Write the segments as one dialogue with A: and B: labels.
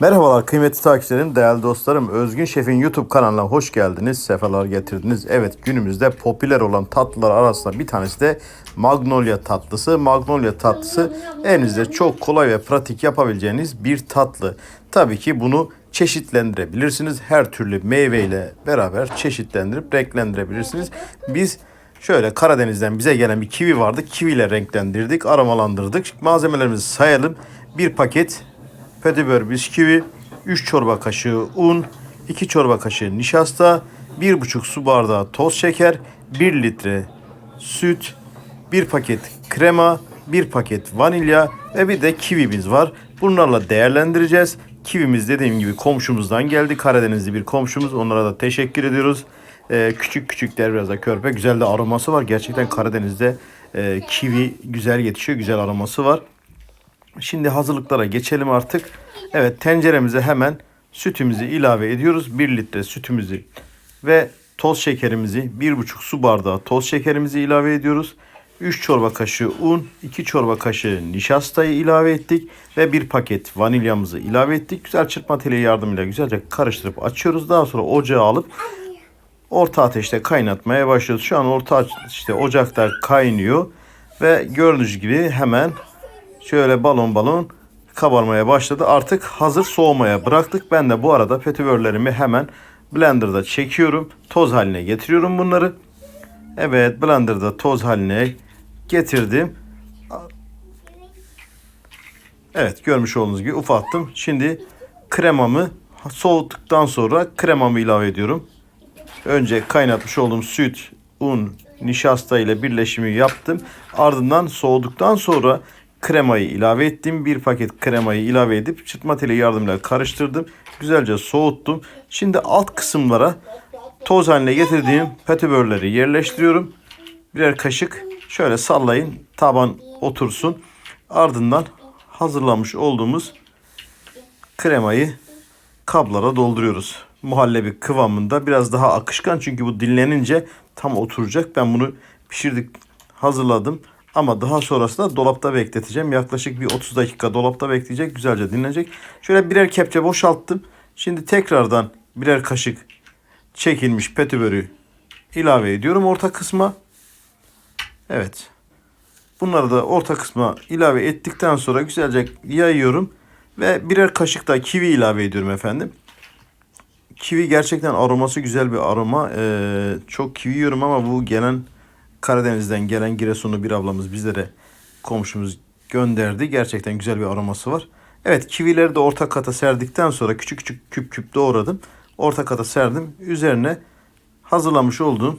A: Merhabalar kıymetli takipçilerim, değerli dostlarım. Özgün Şef'in YouTube kanalına hoş geldiniz, sefalar getirdiniz. Evet günümüzde popüler olan tatlılar arasında bir tanesi de Magnolia tatlısı. Magnolia tatlısı elinizde çok kolay ve pratik yapabileceğiniz bir tatlı. Tabii ki bunu çeşitlendirebilirsiniz. Her türlü meyveyle beraber çeşitlendirip renklendirebilirsiniz. Biz Şöyle Karadeniz'den bize gelen bir kivi vardı. Kiviyle renklendirdik, aromalandırdık. Malzemelerimizi sayalım. Bir paket petibör bisküvi, 3 çorba kaşığı un, 2 çorba kaşığı nişasta, 1,5 su bardağı toz şeker, 1 litre süt, 1 paket krema, 1 paket vanilya ve bir de kivimiz var. Bunlarla değerlendireceğiz. Kivimiz dediğim gibi komşumuzdan geldi. Karadenizli bir komşumuz. Onlara da teşekkür ediyoruz. Ee, küçük küçük der biraz da körpe. Güzel de aroması var. Gerçekten Karadeniz'de e, kivi güzel yetişiyor. Güzel aroması var. Şimdi hazırlıklara geçelim artık. Evet tenceremize hemen sütümüzü ilave ediyoruz. 1 litre sütümüzü ve toz şekerimizi 1,5 su bardağı toz şekerimizi ilave ediyoruz. 3 çorba kaşığı un, 2 çorba kaşığı nişastayı ilave ettik ve bir paket vanilyamızı ilave ettik. Güzel çırpma teli yardımıyla güzelce karıştırıp açıyoruz. Daha sonra ocağa alıp orta ateşte kaynatmaya başlıyoruz. Şu an orta ateşte ocakta kaynıyor ve gördüğünüz gibi hemen şöyle balon balon kabarmaya başladı. Artık hazır soğumaya bıraktık. Ben de bu arada petibörlerimi hemen blenderda çekiyorum. Toz haline getiriyorum bunları. Evet blenderda toz haline getirdim. Evet görmüş olduğunuz gibi ufattım. Şimdi kremamı soğuttuktan sonra kremamı ilave ediyorum. Önce kaynatmış olduğum süt, un, nişasta ile birleşimi yaptım. Ardından soğuduktan sonra kremayı ilave ettim. Bir paket kremayı ilave edip çırpma teli yardımıyla karıştırdım. Güzelce soğuttum. Şimdi alt kısımlara toz haline getirdiğim petibörleri yerleştiriyorum. Birer kaşık şöyle sallayın taban otursun. Ardından hazırlamış olduğumuz kremayı kablara dolduruyoruz. Muhallebi kıvamında biraz daha akışkan çünkü bu dinlenince tam oturacak. Ben bunu pişirdik hazırladım. Ama daha sonrasında dolapta bekleteceğim. Yaklaşık bir 30 dakika dolapta bekleyecek. Güzelce dinlenecek. Şöyle birer kepçe boşalttım. Şimdi tekrardan birer kaşık çekilmiş petibörü ilave ediyorum orta kısma. Evet. Bunları da orta kısma ilave ettikten sonra güzelce yayıyorum. Ve birer kaşık da kivi ilave ediyorum efendim. Kivi gerçekten aroması güzel bir aroma. Ee, çok kivi yiyorum ama bu gelen Karadeniz'den gelen Giresunlu bir ablamız bizlere komşumuz gönderdi. Gerçekten güzel bir aroması var. Evet kivileri de orta kata serdikten sonra küçük küçük küp küp doğradım. Orta kata serdim. Üzerine hazırlamış olduğum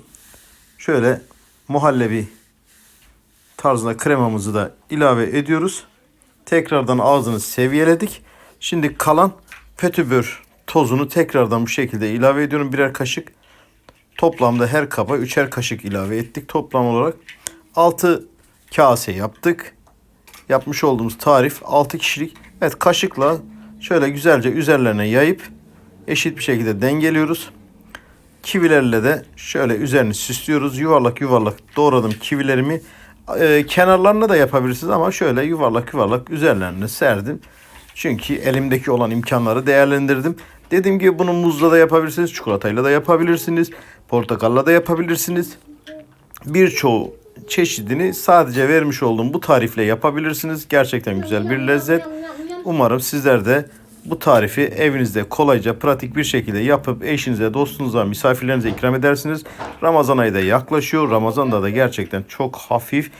A: şöyle muhallebi tarzında kremamızı da ilave ediyoruz. Tekrardan ağzını seviyeledik. Şimdi kalan petibör tozunu tekrardan bu şekilde ilave ediyorum. Birer kaşık. Toplamda her kaba üçer kaşık ilave ettik. Toplam olarak 6 kase yaptık. Yapmış olduğumuz tarif 6 kişilik. Evet kaşıkla şöyle güzelce üzerlerine yayıp eşit bir şekilde dengeliyoruz. Kivilerle de şöyle üzerini süslüyoruz. Yuvarlak yuvarlak doğradım kivilerimi. Ee, kenarlarına da yapabilirsiniz ama şöyle yuvarlak yuvarlak üzerlerine serdim. Çünkü elimdeki olan imkanları değerlendirdim. Dediğim gibi bunu muzla da yapabilirsiniz, çikolatayla da yapabilirsiniz, portakalla da yapabilirsiniz. Birçoğu çeşidini sadece vermiş olduğum bu tarifle yapabilirsiniz. Gerçekten güzel bir lezzet. Umarım sizler de bu tarifi evinizde kolayca pratik bir şekilde yapıp eşinize, dostunuza, misafirlerinize ikram edersiniz. Ramazan ayı da yaklaşıyor. Ramazan'da da gerçekten çok hafif